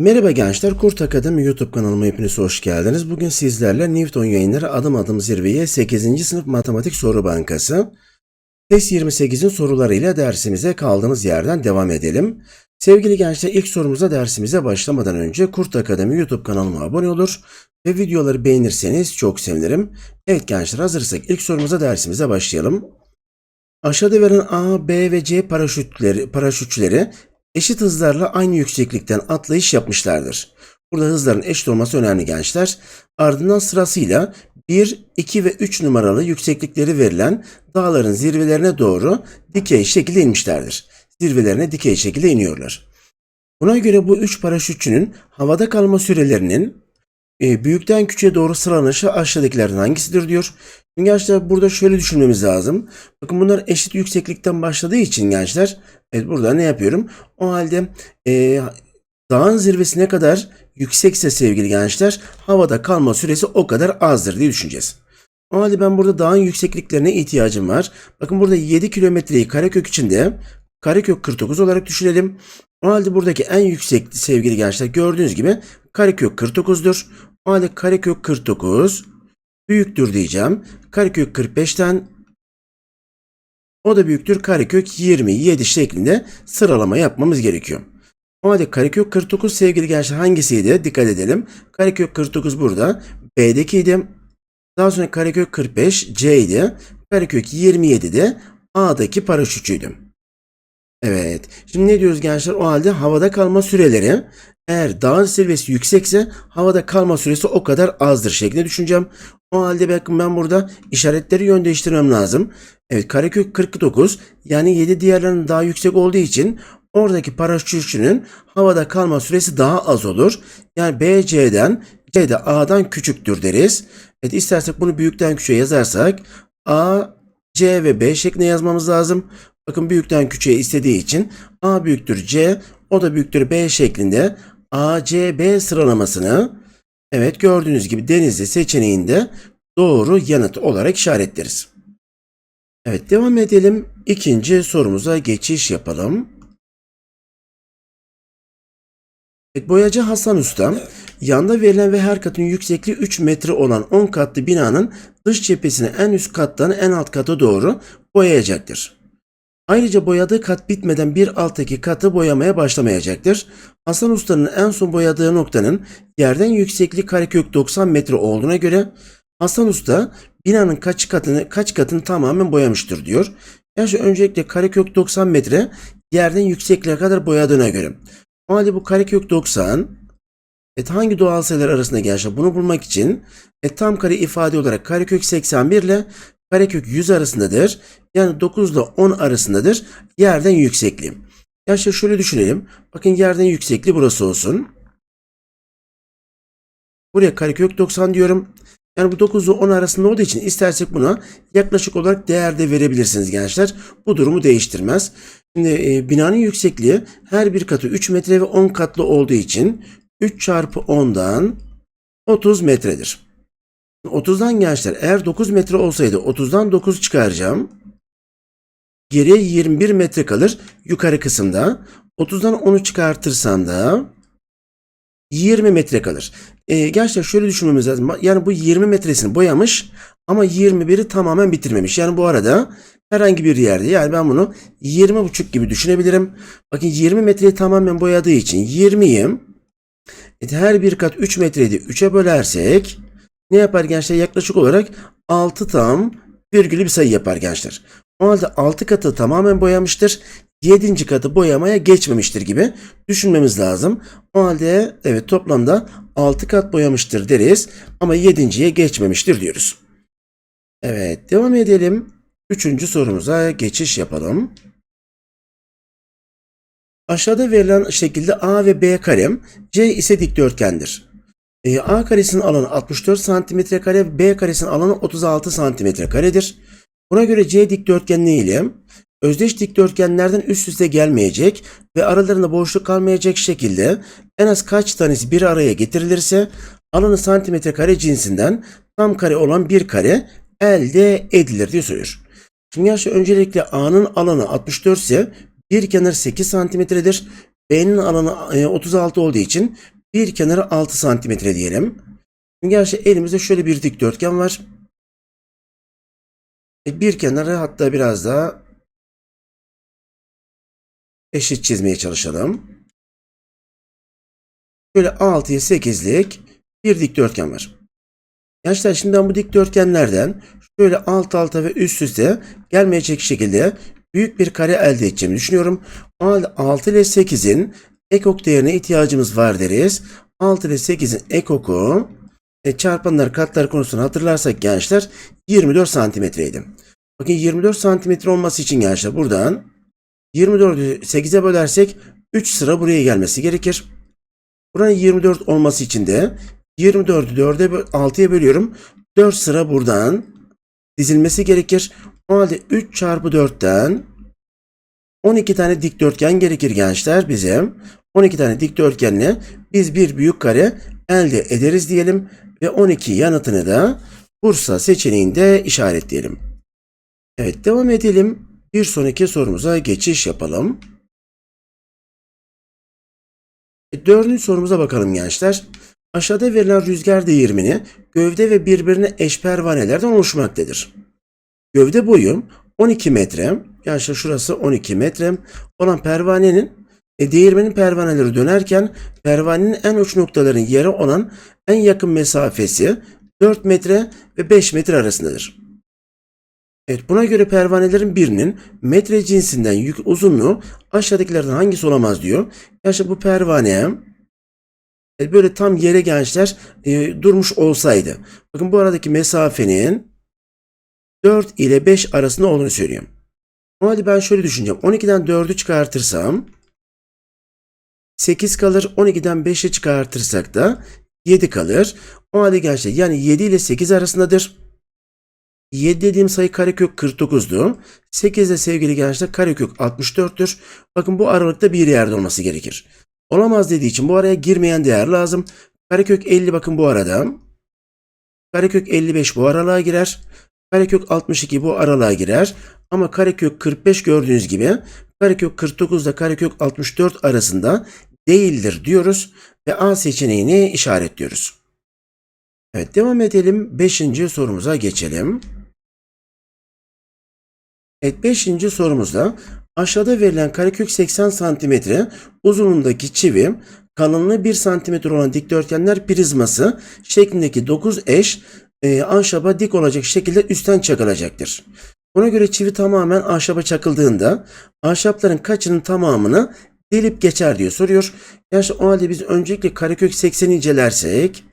Merhaba gençler, Kurt Akademi YouTube kanalıma hepiniz hoş geldiniz. Bugün sizlerle Newton yayınları adım adım zirveye 8. sınıf matematik soru bankası. Test 28'in sorularıyla dersimize kaldığımız yerden devam edelim. Sevgili gençler ilk sorumuza dersimize başlamadan önce Kurt Akademi YouTube kanalıma abone olur ve videoları beğenirseniz çok sevinirim. Evet gençler hazırsak ilk sorumuza dersimize başlayalım. Aşağıda verilen A, B ve C paraşütleri, paraşütçüleri eşit hızlarla aynı yükseklikten atlayış yapmışlardır. Burada hızların eşit olması önemli gençler. Ardından sırasıyla 1, 2 ve 3 numaralı yükseklikleri verilen dağların zirvelerine doğru dikey şekilde inmişlerdir. Zirvelerine dikey şekilde iniyorlar. Buna göre bu 3 paraşütçünün havada kalma sürelerinin e, büyükten küçüğe doğru sıralanışı aşağıdakilerden hangisidir diyor. Şimdi gençler burada şöyle düşünmemiz lazım. Bakın bunlar eşit yükseklikten başladığı için gençler evet burada ne yapıyorum? O halde e, dağın zirvesi ne kadar yüksekse sevgili gençler havada kalma süresi o kadar azdır diye düşüneceğiz. O halde ben burada dağın yüksekliklerine ihtiyacım var. Bakın burada 7 kilometreyi karekök içinde karekök 49 olarak düşünelim. O halde buradaki en yüksek sevgili gençler gördüğünüz gibi karekök 49'dur. O halde karekök 49 büyüktür diyeceğim. Karekök 45'ten o da büyüktür karekök 27 şeklinde sıralama yapmamız gerekiyor. O halde karekök 49 sevgili gençler hangisiydi? Dikkat edelim. Karekök 49 burada. B'dekiydi. Daha sonra karekök 45 C idi. Karekök 27 de A'daki paraşütçüydü. Evet. Şimdi ne diyoruz gençler? O halde havada kalma süreleri eğer dağın zirvesi yüksekse havada kalma süresi o kadar azdır şeklinde düşüneceğim. O halde bakın ben burada işaretleri yön değiştirmem lazım. Evet karekök 49 yani 7 diğerlerinin daha yüksek olduğu için oradaki paraşütçünün havada kalma süresi daha az olur. Yani BC'den C de A'dan küçüktür deriz. Evet istersek bunu büyükten küçüğe yazarsak A, C ve B şeklinde yazmamız lazım. Bakın büyükten küçüğe istediği için A büyüktür C, o da büyüktür B şeklinde A, C, B sıralamasını evet gördüğünüz gibi Denizli seçeneğinde doğru yanıt olarak işaretleriz. Evet devam edelim. İkinci sorumuza geçiş yapalım. Evet, boyacı Hasan Usta, yanda verilen ve her katın yüksekliği 3 metre olan 10 katlı binanın dış cephesini en üst kattan en alt kata doğru boyayacaktır. Ayrıca boyadığı kat bitmeden bir alttaki katı boyamaya başlamayacaktır. Hasan Usta'nın en son boyadığı noktanın yerden yüksekliği karekök 90 metre olduğuna göre Hasan Usta binanın kaç katını kaç katını tamamen boyamıştır diyor. Yani öncelikle karekök 90 metre yerden yüksekliğe kadar boyadığına göre. O halde bu karekök 90 Evet hangi doğal sayılar arasında gençler bunu bulmak için e, tam kare ifade olarak karekök 81 ile karekök 100 arasındadır. Yani 9 ile 10 arasındadır yerden yüksekliği. Gençler şöyle düşünelim. Bakın yerden yüksekliği burası olsun. Buraya karekök 90 diyorum. Yani bu 9 ile 10 arasında olduğu için istersek buna yaklaşık olarak değer de verebilirsiniz gençler. Bu durumu değiştirmez. Şimdi e, binanın yüksekliği her bir katı 3 metre ve 10 katlı olduğu için 3 çarpı 10'dan 30 metredir. 30'dan gençler eğer 9 metre olsaydı 30'dan 9 çıkaracağım. Geriye 21 metre kalır yukarı kısımda. 30'dan 10'u çıkartırsam da 20 metre kalır. Ee, gençler şöyle düşünmemiz lazım. Yani bu 20 metresini boyamış ama 21'i tamamen bitirmemiş. Yani bu arada herhangi bir yerde yani ben bunu 20,5 gibi düşünebilirim. Bakın 20 metreyi tamamen boyadığı için 20'yi e, her bir kat 3 metreydi 3'e bölersek ne yapar gençler? Yaklaşık olarak 6 tam virgülü bir sayı yapar gençler. O halde 6 katı tamamen boyamıştır. 7. katı boyamaya geçmemiştir gibi düşünmemiz lazım. O halde evet toplamda 6 kat boyamıştır deriz ama 7.ye geçmemiştir diyoruz. Evet devam edelim. Üçüncü sorumuza geçiş yapalım. Aşağıda verilen şekilde A ve B karem, C ise dikdörtgendir. E, A karesinin alanı 64 cm kare, B karesinin alanı 36 cm karedir. Buna göre C dikdörtgenliği ile özdeş dikdörtgenlerden üst üste gelmeyecek ve aralarında boşluk kalmayacak şekilde en az kaç tanesi bir araya getirilirse alanı santimetre kare cinsinden tam kare olan bir kare elde edilir diye soruyor. Şimdi gerçi öncelikle A'nın alanı 64 ise bir kenar 8 santimetredir. B'nin alanı e, 36 olduğu için bir kenarı 6 santimetre diyelim. Şimdi gerçi elimizde şöyle bir dikdörtgen var. E, Bir kenarı hatta biraz daha eşit çizmeye çalışalım. Şöyle 6'ya 8'lik bir dikdörtgen var. Gençler şimdi ben bu dikdörtgenlerden şöyle alt alta ve üst üste gelmeyecek şekilde büyük bir kare elde edeceğimi düşünüyorum. O halde 6 ile 8'in ekok değerine ihtiyacımız var deriz. 6 ile 8'in ekoku e, çarpanlar katlar konusunu hatırlarsak gençler 24 santimetreydi. Bakın 24 santimetre olması için gençler buradan 24'ü 8'e bölersek 3 sıra buraya gelmesi gerekir. Buranın 24 olması için de 24'ü 4'e 6'ya bölüyorum. 4 sıra buradan dizilmesi gerekir. O halde 3 çarpı 4'ten 12 tane dikdörtgen gerekir gençler bize. 12 tane dikdörtgenle biz bir büyük kare elde ederiz diyelim ve 12 yanıtını da Bursa seçeneğinde işaretleyelim. Evet devam edelim. Bir sonraki sorumuza geçiş yapalım. E, Dördüncü sorumuza bakalım gençler. Aşağıda verilen rüzgar değirmeni gövde ve birbirine eş pervanelerden oluşmaktadır. Gövde boyu 12 metre, gençler şurası 12 metre olan pervanenin e, değirmenin pervaneleri dönerken pervanenin en uç noktaların yere olan en yakın mesafesi 4 metre ve 5 metre arasındadır. Evet buna göre pervanelerin birinin metre cinsinden yük uzunluğu aşağıdakilerden hangisi olamaz diyor. Gerçi bu pervane e, böyle tam yere gençler e, durmuş olsaydı. Bakın bu aradaki mesafenin 4 ile 5 arasında olduğunu söylüyorum. O halde ben şöyle düşüneceğim. 12'den 4'ü çıkartırsam 8 kalır. 12'den 5'i çıkartırsak da 7 kalır. O halde gençler yani 7 ile 8 arasındadır. 7 dediğim sayı karekök 49'du. 8 de sevgili gençler karekök 64'tür. Bakın bu aralıkta bir yerde olması gerekir. Olamaz dediği için bu araya girmeyen değer lazım. Karekök 50 bakın bu arada. Karekök 55 bu aralığa girer. Karekök 62 bu aralığa girer. Ama karekök 45 gördüğünüz gibi karekök 49 ile karekök 64 arasında değildir diyoruz ve A seçeneğini işaretliyoruz. Evet devam edelim. Beşinci sorumuza geçelim. Evet beşinci sorumuzda aşağıda verilen karekök 80 cm uzunluğundaki çivi kalınlığı 1 cm olan dikdörtgenler prizması şeklindeki 9 eş e, ahşaba dik olacak şekilde üstten çakılacaktır. Buna göre çivi tamamen ahşaba çakıldığında ahşapların kaçının tamamını delip geçer diye soruyor. Yani o halde biz öncelikle karekök 80'i incelersek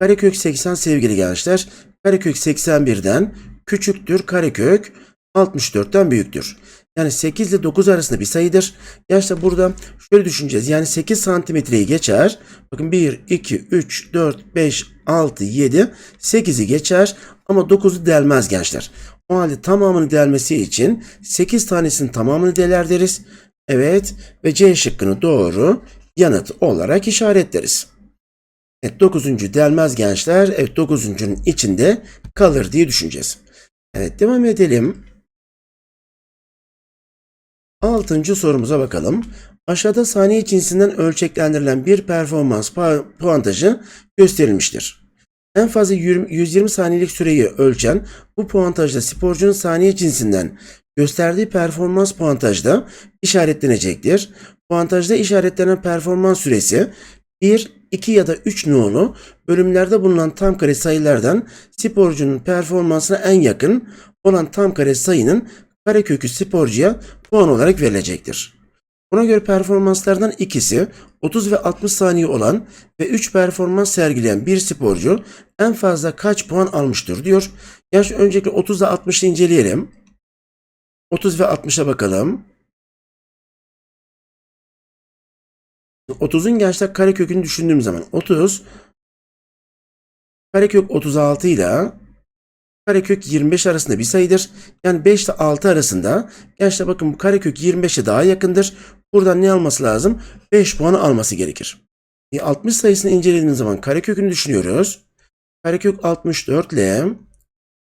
karekök 80 sevgili gençler karekök 81'den küçüktür karekök 64'ten büyüktür. Yani 8 ile 9 arasında bir sayıdır. Gençler burada şöyle düşüneceğiz. Yani 8 santimetreyi geçer. Bakın 1, 2, 3, 4, 5, 6, 7, 8'i geçer. Ama 9'u delmez gençler. O halde tamamını delmesi için 8 tanesinin tamamını deler deriz. Evet ve C şıkkını doğru yanıt olarak işaretleriz. Evet 9. delmez gençler. Evet 9.'ün içinde kalır diye düşüneceğiz. Evet devam edelim. Altıncı sorumuza bakalım. Aşağıda saniye cinsinden ölçeklendirilen bir performans pu- puantajı gösterilmiştir. En fazla 20 120 saniyelik süreyi ölçen bu puantajda sporcunun saniye cinsinden gösterdiği performans puantajda işaretlenecektir. Puantajda işaretlenen performans süresi 1, 2 ya da 3 nolu bölümlerde bulunan tam kare sayılardan sporcunun performansına en yakın olan tam kare sayının karekökü sporcuya puan olarak verilecektir. Buna göre performanslardan ikisi 30 ve 60 saniye olan ve 3 performans sergileyen bir sporcu en fazla kaç puan almıştır diyor. Yani öncelikle 30 ile 60'ı inceleyelim. 30 ve 60'a bakalım. 30'un gençler karekökünü düşündüğüm zaman 30 karekök 36 ile karekök 25 arasında bir sayıdır. Yani 5 ile 6 arasında gençler bakın bu karekök 25'e daha yakındır. Buradan ne alması lazım? 5 puanı alması gerekir. E, 60 sayısını incelediğimiz zaman karekökünü düşünüyoruz. Karekök 64 ile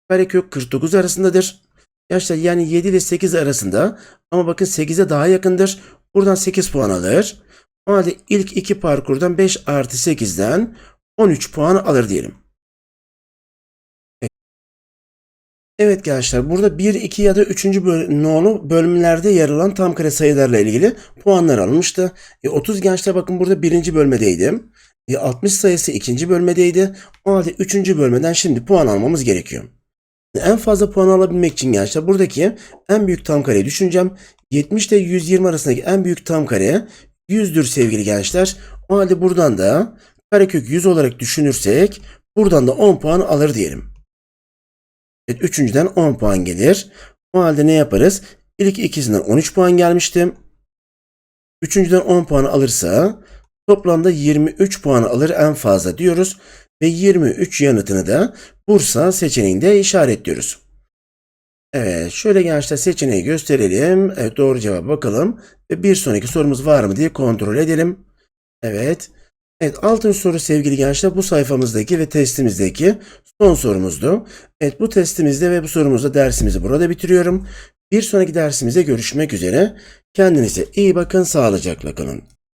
karekök 49 arasındadır. Gençler yani 7 ile 8 arasında ama bakın 8'e daha yakındır. Buradan 8 puan alır. O halde ilk iki parkurdan 5 artı 8'den 13 puan alır diyelim. Evet gençler burada 1, 2 ya da 3. Böl nolu bölümlerde yer alan tam kare sayılarla ilgili puanlar alınmıştı. E, 30 gençler bakın burada birinci bölmedeydim. E, 60 sayısı ikinci bölmedeydi. O halde 3. bölmeden şimdi puan almamız gerekiyor. En fazla puan alabilmek için gençler buradaki en büyük tam kareyi düşüneceğim. 70 ile 120 arasındaki en büyük tam kare 100'dür sevgili gençler. O halde buradan da karekök 100 olarak düşünürsek buradan da 10 puan alır diyelim. Evet, üçüncüden 10 puan gelir. O halde ne yaparız? İlk ikisinden 13 puan gelmişti. Üçüncüden 10 puan alırsa toplamda 23 puan alır en fazla diyoruz. Ve 23 yanıtını da Bursa seçeneğinde işaretliyoruz. Evet şöyle gençler seçeneği gösterelim. Evet doğru cevap bakalım. Ve bir sonraki sorumuz var mı diye kontrol edelim. Evet. Evet altıncı soru sevgili gençler bu sayfamızdaki ve testimizdeki son sorumuzdu. Evet bu testimizde ve bu sorumuzda dersimizi burada bitiriyorum. Bir sonraki dersimizde görüşmek üzere. Kendinize iyi bakın, sağlıcakla kalın.